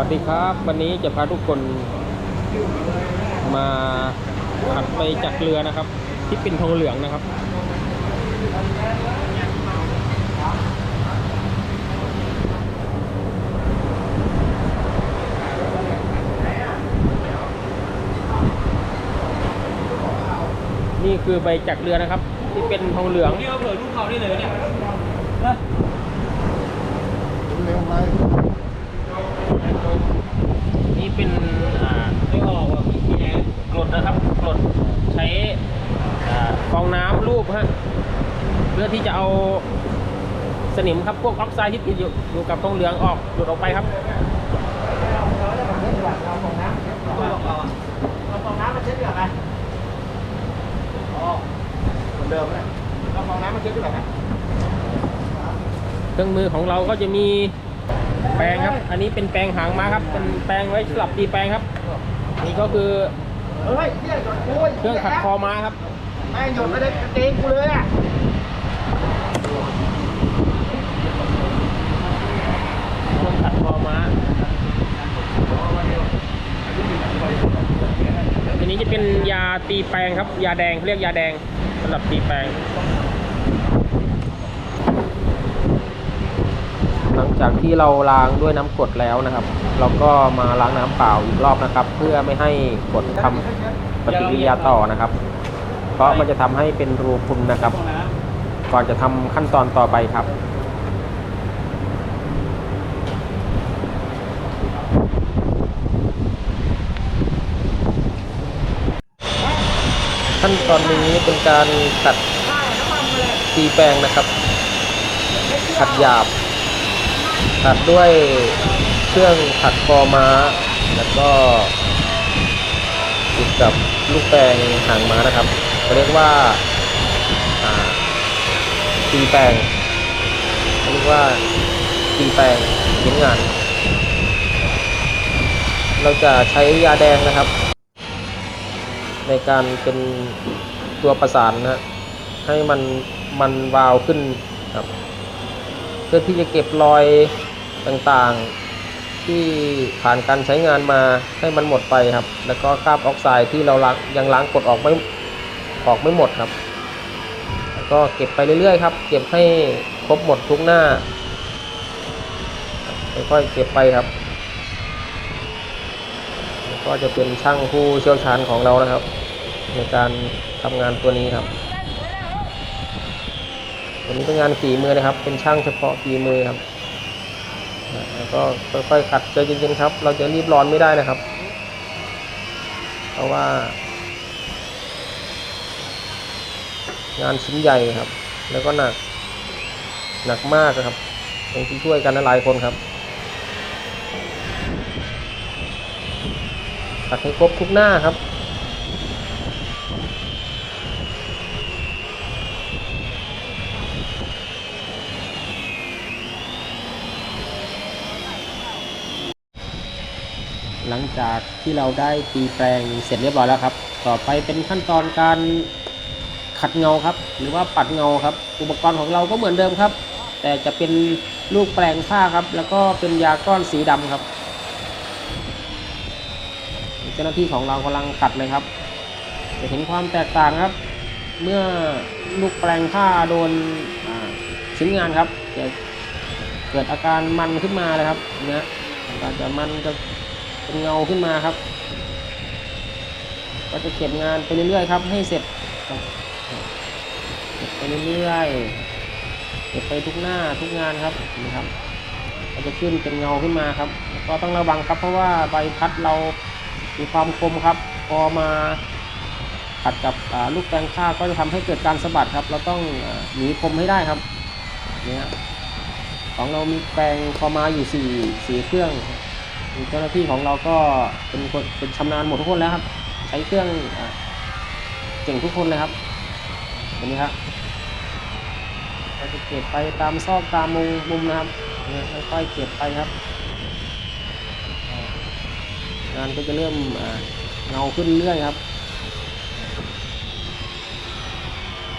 สวัสดีครับ วันนี้จะพาทุกคนมาหัดไปจักเรือนะครับ ที่เป็นทองเหลืองนะครับ นี่คือใบจักเรือนะครับ ที่เป็นทองเหลืองนี่เอาเผื่อลูกเขาได้เลยเนี่ยเร็วไป นี่เป็นอ่าไม่ออกอะพี่แอนกรดนะครับกรดใช้อ่าฟองน้ำรูปฮะเพื่อที่จะเอาสนิมครับพวกออกไซด์ที่ติดอยู่อยู่กับทองเหลืองออกหลุดออกไปครับเอาของน้ำเอาเอาของน้ำมาเช็ดดีกว่าไหมอ๋อเหมือนเดิมเลยเอาของน้ำมาเช็ดดีกว่าไหมเครื่องมือของเราก็จะมี แปรงครับ อันนี้เป็นแปรงหางม้าครับ เป็นแปรงไว้สำหรับตีแปรงครับ นี่ก็คือเฮ้ยเฮียหยดกูเครื่องขัดคอม้าครับแม่งหยดไม่ได้กางเกงกูเลยอะเครื่องขัดคอม้าอันนี้จะเป็นยาตีแปรงครับ ยาแดงเขาเรียกยาแดงสำหรับตีแปรงหลัง จากที่เราล้างด้วยน้ำกรดแล้วนะครับ เราก็มาล้างน้ำเปล่าอีกรอบนะครับ เพื่อไม่ให้กรดทำปฏิกิริยาต่อนะครับ เพราะมันจะทำให้เป็นรูพุนนะครับ ก่อนจะทำขั้นตอนต่อไปครับขั้นตอนนี้เป็นการขัดตีแปรงนะครับขัดหยาบัดด้วยเครื่องขัดคอม้า แล้วก็ติดกับลูกแปรงหางม้านะครับเขาเรียกว่าตีแปรงเรียกว่าตีแปรงชิ้นงาน เราจะใช้ยาแดงนะครับ ในการเป็นตัวประสานนะให้มันมันวาวขึ้นครับเพื่อที่จะเก็บรอย ต่างๆ ที่ผ่านการใช้งานมาให้มันหมดไปครับ แล้วก็คราบออกไซด์ที่เราล้างยังล้างกดออกไม่ออกไม่หมดครับ แล้วก็เก็บไปเรื่อยๆครับ เก็บให้ครบหมดทุกหน้าค่อยๆเก็บไปครับ ก็จะเป็นช่างผู้เชี่ยวชาญของเรานะครับ ในการทำงานตัวนี้ครับตัวนี้เป็นงานฝีมือนะครับ เป็นช่างเฉพาะฝีมือครับ ก็ค่อยๆขัดใจเย็นๆครับ เราจะรีบร้อนไม่ได้นะครับ เพราะว่า งานชิ้นใหญ่ครับ แล้วก็หนัก หนักมากนะครับต้องช่วยกันหลายคนครับตัดให้ครบทุกหน้าครับ หลังจากที่เราได้ตีแปลงเสร็จเรียบร้อยแล้วครับ ต่อไปเป็นขั้นตอนการขัดเงาครับ หรือว่าปัดเงาครับ อุปกรณ์ของเราก็เหมือนเดิมครับ แต่จะเป็นลูกแปลงผ้าครับ แล้วก็เป็นยาก้อนสีดำครับ เจ้าหน้าที่ของเรากำลังขัดเลยครับ จะเห็นความแตกต่างครับ เมื่อลูกแปลงผ้าโดนชิ้นงานครับจะเกิดอาการมันขึ้นมาเลยครับเนี่ยอาจจะมันจะ เป็นเงาขึ้นมาครับ ก็จะเก็บงานไปเรื่อยๆครับ ให้เสร็จเก็บไปเรื่อยๆเก็บไปทุกหน้าทุกงานครับนี่ครับก็จะขึ้นเป็นเงาขึ้นมาครับ ก็ต้องระวังครับเพราะว่าใบพัดเรามีความคมครับ พอมาขัดกับลูกแปรงผ้าก็จะทำให้เกิดการสะบัดครับ เราต้องอหนีคมให้ได้ครับเนี่ยของเรามีแปรงพอมาอยู่สี่สี่เครื่อง เจ้าหน้าที่ของเราก็เป็นคนเป็นชำนาญหมดทุกคนแล้วครับ ใช้เครื่องเก่งทุกคนเลยครับเห็นไหมครับเราจะเก็บไปตามซอกตามมุมมุมนะครับค่อยๆเก็บไปครับ งานก็จะเริ่มเงาขึ้นเรื่อยครับ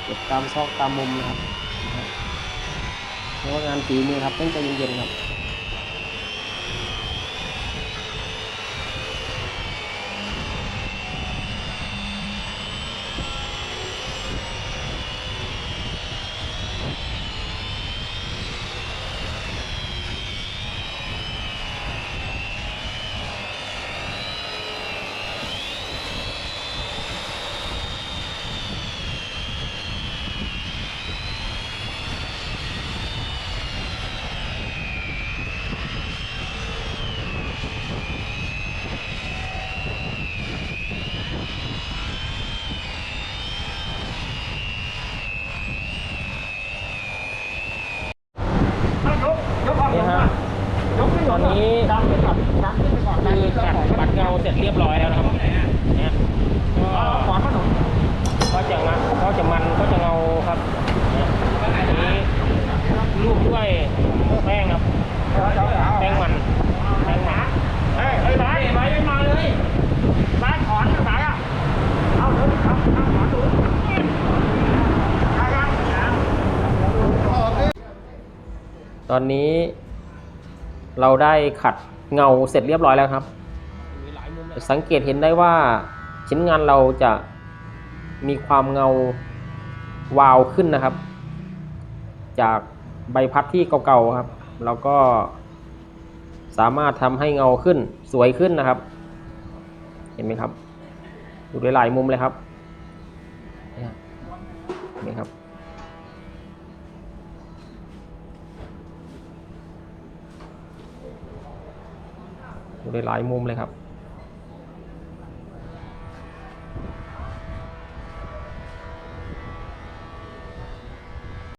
เก็บตามซอกตามมุมนะครับนะครับเพราะว่างานฝีมือครับต้องใจเย็นๆครับ ตอนนี้ ดันขึ้นก่อนดันขึ้นไปก่อน คือขัดปัดเงาเส เรียบร้อยแล้วนะครับนี่ยก็ขวานขนมก็จะงะก็จะมันก็จะเงาครับนี่ยอันนี้รูปด้วยแป้งครับแป้งมันแป้งมันเฮ้ยไปไปมาเลยไปถอนสายอะเอาเดี๋ยวเอาเอาถอนดูยังยังตอนนี้เราได้ขัดเงาเสร็จเรียบร้อยแล้วครับ สังเกตเห็นได้ว่าชิ้นงานเราจะมีความเงาวาวขึ้นนะครับ จากใบพัดที่เก่าๆครับ เราก็สามารถทำให้เงาขึ้นสวยขึ้นนะครับ เห็นไหมครับดูได้หลายมุมเลยครับเนี่ยเห็นไหมครับ ดูได้หลายมุมเลยครับ